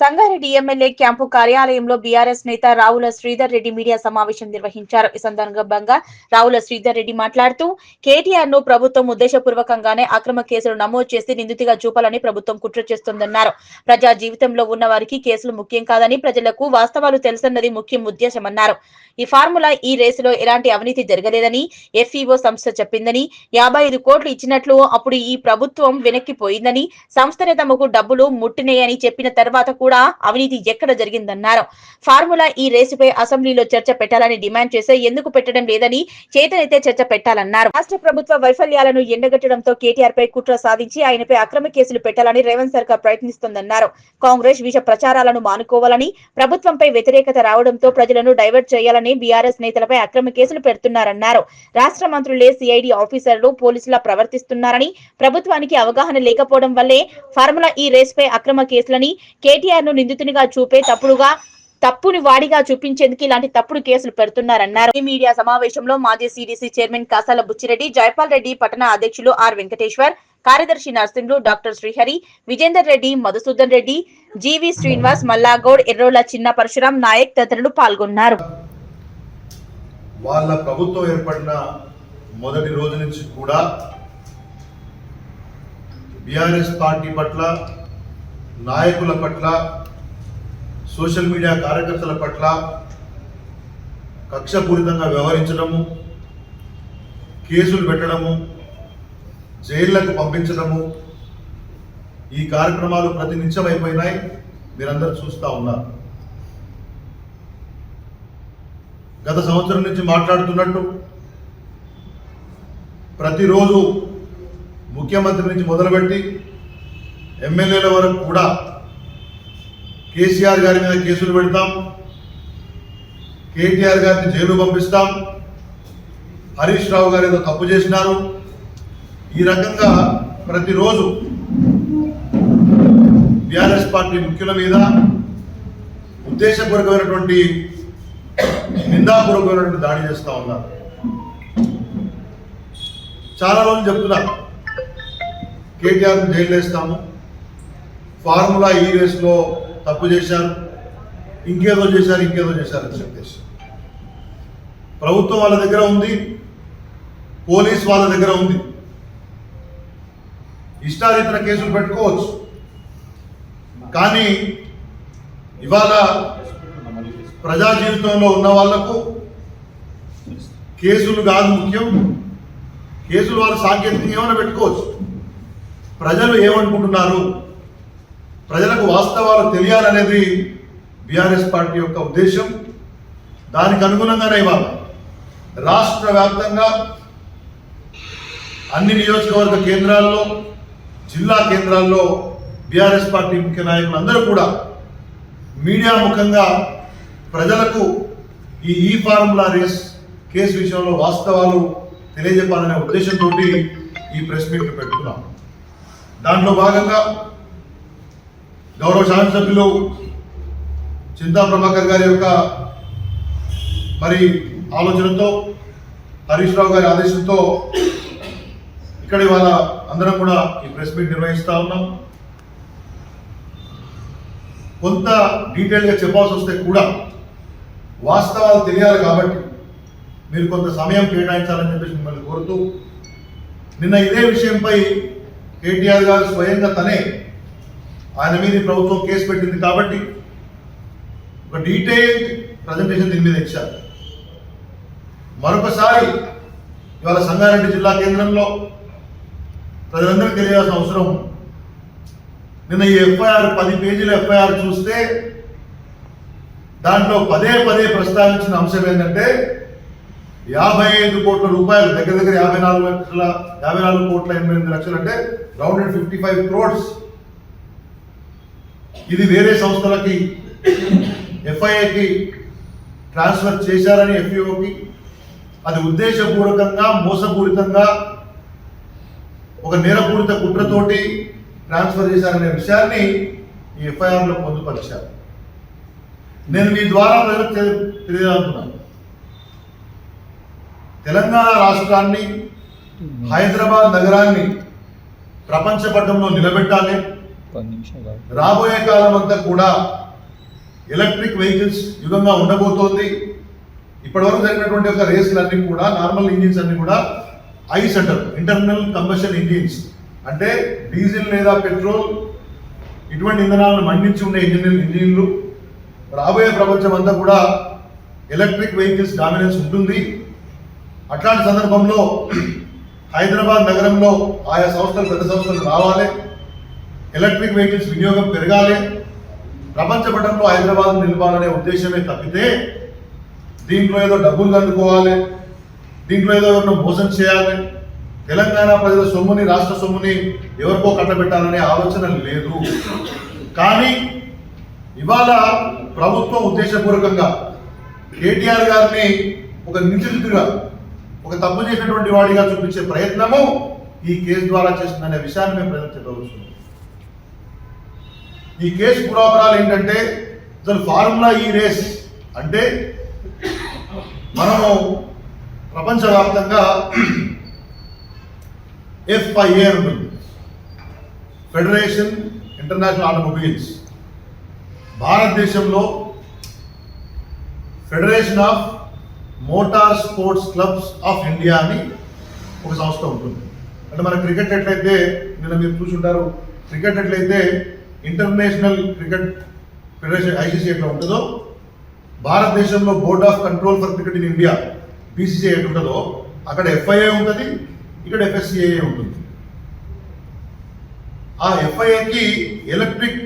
Sangareddy MLA camp కార్యాలయంలో BRS నేత Ravula Sridhar Reddy media సమావేశం నిర్వహించారు. ఈ సందర్భంగా రావుల శ్రీధర్ రెడ్డి మాట్లాడుతూ కేటీఆర్ను ప్రభుత్వం ఉద్దేశపూర్వకంగానే అక్రమ కేసులు నమోదు చేసి నిందితుగా చూపాలని ప్రభుత్వం కుట్ర చేస్తోందన్నారు. ప్రజా జీవితంలో ఉన్న వారికి కేసులు ముఖ్యం కాదని ప్రజలకు వాస్తవాలు తెలుసన్నది ముఖ్యం ఉద్దేశమన్నారు. ఈ ఫార్ములా ఈ రేసులో ఎలాంటి అవినీతి జరగలేదని ఎఫ్ఈఓ సంస్థ చెప్పిందని యాభై ఐదు కోట్లు ఇచ్చినట్లు అప్పుడు ఈ ప్రభుత్వం వెనక్కిపోయిందని సంస్థనే తమకు డబ్బులు ముట్టినాయని చెప్పిన తర్వాత కూడా కూడా అవినీతి ఎక్కడ జరిగిందన్నారు. ఫార్ములా ఈ రేసుపై అసెంబ్లీలో చర్చ పెట్టాలని డిమాండ్ చేస్తే ఎందుకు పెట్టడం లేదని చేతనైతే చర్చ పెట్టాలన్నారు. రాష్ట్ర ప్రభుత్వ వైఫల్యాలను ఎండగట్టడంతో కేటీఆర్ పై కుట్ర సాధించి ఆయనపై అక్రమ కేసులు పెట్టాలని రేవంత్ సర్కార్ ప్రయత్నిస్తోందన్నారు. కాంగ్రెస్ విష ప్రచారాలను మానుకోవాలని ప్రభుత్వంపై వ్యతిరేకత రావడంతో ప్రజలను డైవర్ట్ చేయాలని బీఆర్ఎస్ నేతలపై అక్రమ కేసులు పెడుతున్నారన్నారు. రాష్ట్ర మంత్రులే సిఐడి ఆఫీసర్లు పోలీసులా ప్రవర్తిస్తున్నారని ప్రభుత్వానికి అవగాహన లేకపోవడం వల్లే ఫార్ములా ఈ రేసుపై అక్రమ కేసులని కేటీఆర్ ను నిందితునిగా చూపే తప్పుడుగా తప్పుని వాడిగా చూపించేందుకు ఇలాంటి తప్పుడు కేసులు పెడుతున్నారన్నారు. ఈ మీడియా సమావేశంలో మాజీ సిడిసి చైర్మన్ కాసాల బుచ్చిరెడ్డి జయపాల్ రెడ్డి పట్టణ అధ్యక్షులు ఆర్ వెంకటేశ్వర్ కార్యదర్శి నర్సింహులు డాక్టర్ శ్రీహరి విజేందర్ రెడ్డి మధుసూదన్ రెడ్డి జీవి శ్రీనివాస్ మల్లాగౌడ్ ఎర్రోల చిన్న పరశురాం నాయక్ తదితరులు పాల్గొన్నారు. వాళ్ళ ప్రభుత్వం ఏర్పడిన మొదటి రోజు నుంచి కూడా బీఆర్ఎస్ పార్టీ పట్ల నాయకుల పట్ల సోషల్ మీడియా కార్యకర్తల పట్ల కక్షపూరితంగా వ్యవహరించడము కేసులు పెట్టడము జైళ్ళకు పంపించడము ఈ కార్యక్రమాలు ప్రతి నిత్యం అయిపోయినాయి మీరందరూ చూస్తూ ఉన్నారు. గత సంవత్సరం నుంచి మాట్లాడుతున్నట్టు ప్రతిరోజు ముఖ్యమంత్రి నుంచి మొదలుపెట్టి ఎమ్మెల్యేల వరకు కూడా కేసీఆర్ గారి మీద కేసులు పెడతాం. కేటీఆర్ గారిని జైలు పంపిస్తాం. హరీష్ రావు గారు ఏదో తప్పు చేసినారు. ఈ రకంగా ప్రతిరోజు బీఆర్ఎస్ పార్టీ ముఖ్యుల మీద ఉద్దేశపూర్వకమైనటువంటి నిందాపూర్వకమైనటువంటి దాడి చేస్తూ ఉన్నారు. చాలా రోజులు చెప్తున్నారు కేటీఆర్ని జైలు వేస్తాము. ఫార్ములా ఈ రేస్లో తప్పు చేశారు ఇంకేదో చేశారు ఇంకేదో చేశారు అని చెప్పేసి. ప్రభుత్వం వాళ్ళ దగ్గర ఉంది పోలీస్ వాళ్ళ దగ్గర ఉంది. ఇష్టారీతన కేసులు పెట్టుకోవచ్చు. కానీ ఇవాళ ప్రజా జీవితంలో ఉన్న వాళ్ళకు కేసులు కాదు ముఖ్యం. కేసులు వాళ్ళు సాంకేతికంగా ఏమైనా పెట్టుకోవచ్చు. ప్రజలు ఏమనుకుంటున్నారు? ప్రజలకు వాస్తవాలు తెలియాలనేది బీఆర్ఎస్ పార్టీ యొక్క ఉద్దేశం. దానికి అనుగుణంగానే ఇవాళ రాష్ట్ర వ్యాప్తంగా అన్ని నియోజకవర్గ కేంద్రాల్లో జిల్లా కేంద్రాల్లో బీఆర్ఎస్ పార్టీ ముఖ్య నాయకులు అందరూ కూడా మీడియా ముఖంగా ప్రజలకు ఈ ఈ ఫార్ములా రేస్ కేసు విషయంలో వాస్తవాలు తెలియజెప్పాలనే ఉద్దేశంతో ఈ ప్రెస్ మీట్ పెట్టుకున్నాం దాంట్లో భాగంగా గౌరవ శాసనసభ్యులు చింతా ప్రభాకర్ గారి యొక్క మరి ఆలోచనతో హరీష్ రావు గారి ఆదేశంతో ఇక్కడ ఇవాళ అందరం కూడా ఈ ప్రెస్ మీట్ నిర్వహిస్తూ ఉన్నాం. కొంత డీటెయిల్గా చెప్పాల్సి వస్తే కూడా వాస్తవాలు తెలియాలి కాబట్టి మీరు కొంత సమయం కేటాయించాలని చెప్పేసి మిమ్మల్ని కోరుతూ నిన్న ఇదే విషయంపై కేటీఆర్ గారు స్వయంగా తనే ఆయన మీద ప్రభుత్వం కేసు పెట్టింది కాబట్టి ఒక డీటెయిల్ ప్రజెంటేషన్ దీని మీద ఇచ్చారు. మరొకసారి ఇవాళ సంగారెడ్డి జిల్లా కేంద్రంలో ప్రజలందరికీ తెలియాల్సిన అవసరం. నిన్న ఈ ఎఫ్ఐఆర్ పది పేజీల ఎఫ్ఐఆర్ చూస్తే దాంట్లో పదే పదే ప్రస్తావించిన అంశం ఏంటంటే యాభై ఐదు కోట్ల రూపాయలు దగ్గర దగ్గర యాభై నాలుగు లక్షల యాభై నాలుగు కోట్ల ఎనభై ఎనిమిది లక్షలు అంటే రౌండ్ ఫిఫ్టీ ఫైవ్ క్రోడ్స్ ఇది వేరే సంస్థలకి ఎఫ్ఐఏకి ట్రాన్స్ఫర్ చేశారని ఎఫ్ఈఓకి. అది ఉద్దేశపూర్వకంగా మోసపూరితంగా ఒక నేరపూరిత కుట్రతోటి ట్రాన్స్ఫర్ చేశారనే విషయాన్ని ఈ ఎఫ్ఐఆర్లో పొందుపరిచారు. నేను మీ ద్వారా ప్రజలకు తెలి- తెలియాలనుకున్నాను తెలంగాణ రాష్ట్రాన్ని హైదరాబాద్ నగరాన్ని ప్రపంచ పట్టంలో నిలబెట్టాలి. రాబోయే కాలం అంతా కూడా ఎలక్ట్రిక్ వెహికల్స్ యుగంగా ఉండబోతోంది. ఇప్పటివరకు జరిగినటువంటి ఒక రేసులన్నీ కూడా నార్మల్ ఇంజిన్స్ అన్ని కూడా ఐ అంటారు ఇంటర్నల్ కంబషన్ ఇంజిన్స్. అంటే డీజిల్ లేదా పెట్రోల్ ఇటువంటి ఇంధనాలను మండించి ఉండే ఇంజనీర్ ఇంజిన్లు. రాబోయే ప్రపంచం అంతా కూడా ఎలక్ట్రిక్ వెహికల్స్ డామినెన్స్ ఉంటుంది. అట్లాంటి సందర్భంలో హైదరాబాద్ నగరంలో ఆయా సంస్థలు పెద్ద సంస్థలు రావాలి. ఎలక్ట్రిక్ వెహికల్స్ వినియోగం పెరగాలి. ప్రపంచ పటంలో హైదరాబాద్ నిలపాలనే ఉద్దేశమే తప్పితే దీంట్లో ఏదో డబ్బులు దండుకోవాలి. దీంట్లో ఏదో ఎవరినో మోసం చేయాలి. తెలంగాణ ప్రజల సొమ్ముని రాష్ట్ర సొమ్ముని ఎవరికో కట్టబెట్టాలనే ఆలోచన లేదు. కానీ ఇవాళ ప్రభుత్వం ఉద్దేశపూర్వకంగా కేటీఆర్ గారిని ఒక నిందితుడిగా ఒక తప్పు చేసినటువంటి వాడిగా చూపించే ప్రయత్నము ఈ కేసు ద్వారా చేసిందనే విషయాన్ని మేము ప్రజలు చెప్పవచ్చున్నాం ఈ కేసు పురాపరాలు ఏంటంటే అసలు ఫార్ములా ఈ రేస్ అంటే మనము ప్రపంచవ్యాప్తంగా ఎఫ్ఐఏ ఉంటుంది. ఫెడరేషన్ ఇంటర్నేషనల్ ఆటోమొబైల్స్ భారతదేశంలో federation of motor sports clubs of India అని ఒక సంస్థ ఉంటుంది. అంటే మన క్రికెట్ ఎట్లయితే నిన్న మీరు చూసుంటారు క్రికెట్ ఎట్లయితే ఇంటర్నేషనల్ క్రికెట్ ఫెడరేషన్ ఐసీసీ ఎట్లా ఉంటుందో భారతదేశంలో board of control for cricket in India BCCI ఎట్లుంటుందో అక్కడ ఎఫ్ఐఏ ఉంటుంది ఇక్కడ ఎఫ్ఎస్సిఐ ఉంటుంది. ఆ ఎఫ్ఐఏకి ఎలక్ట్రిక్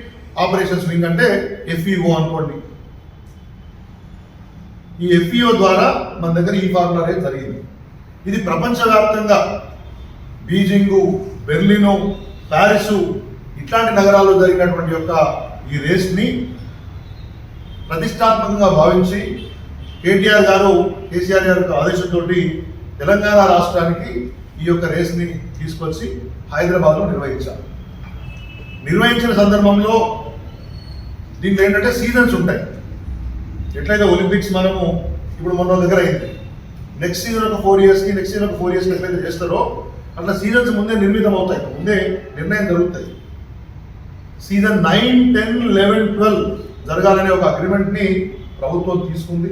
ఆపరేషన్స్ వింగ్ అంటే ఎఫ్ఈఓ అనుకోండి. ఈ ఎఫ్ఈఓ ద్వారా మన దగ్గర ఈ ఫార్ములా రేట్ జరిగింది. ఇది ప్రపంచవ్యాప్తంగా బీజింగు బెర్లిను ప్యారిసు ఇట్లాంటి నగరాల్లో జరిగినటువంటి యొక్క ఈ రేస్ని ప్రతిష్టాత్మకంగా భావించి కేటీఆర్ గారు కేసీఆర్ గారి యొక్క ఆదేశంతో తెలంగాణ రాష్ట్రానికి ఈ యొక్క రేస్ని తీసుకొచ్చి హైదరాబాద్లో నిర్వహించారు. నిర్వహించిన సందర్భంలో దీంట్లో ఏంటంటే సీజన్స్ ఉంటాయి. ఎట్లయితే ఒలింపిక్స్ మనము ఇప్పుడు మన దగ్గర అయింది. నెక్స్ట్ సీజన్ ఒక ఫోర్ ఇయర్స్కి నెక్స్ట్ సీజన్ ఒక ఫోర్ ఇయర్స్కి ఎట్లయితే చేస్తారో అట్లా సీజన్స్ ముందే నిర్మితం అవుతాయి ముందే నిర్ణయం జరుగుతాయి. Season nine ten eleven twelve జరగాలనే ఒక అగ్రిమెంట్ని ప్రభుత్వం తీసుకుంది.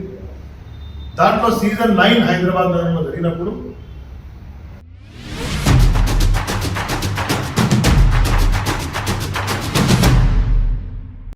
దాంట్లో సీజన్ నైన్ హైదరాబాద్ నగరంలో జరిగినప్పుడు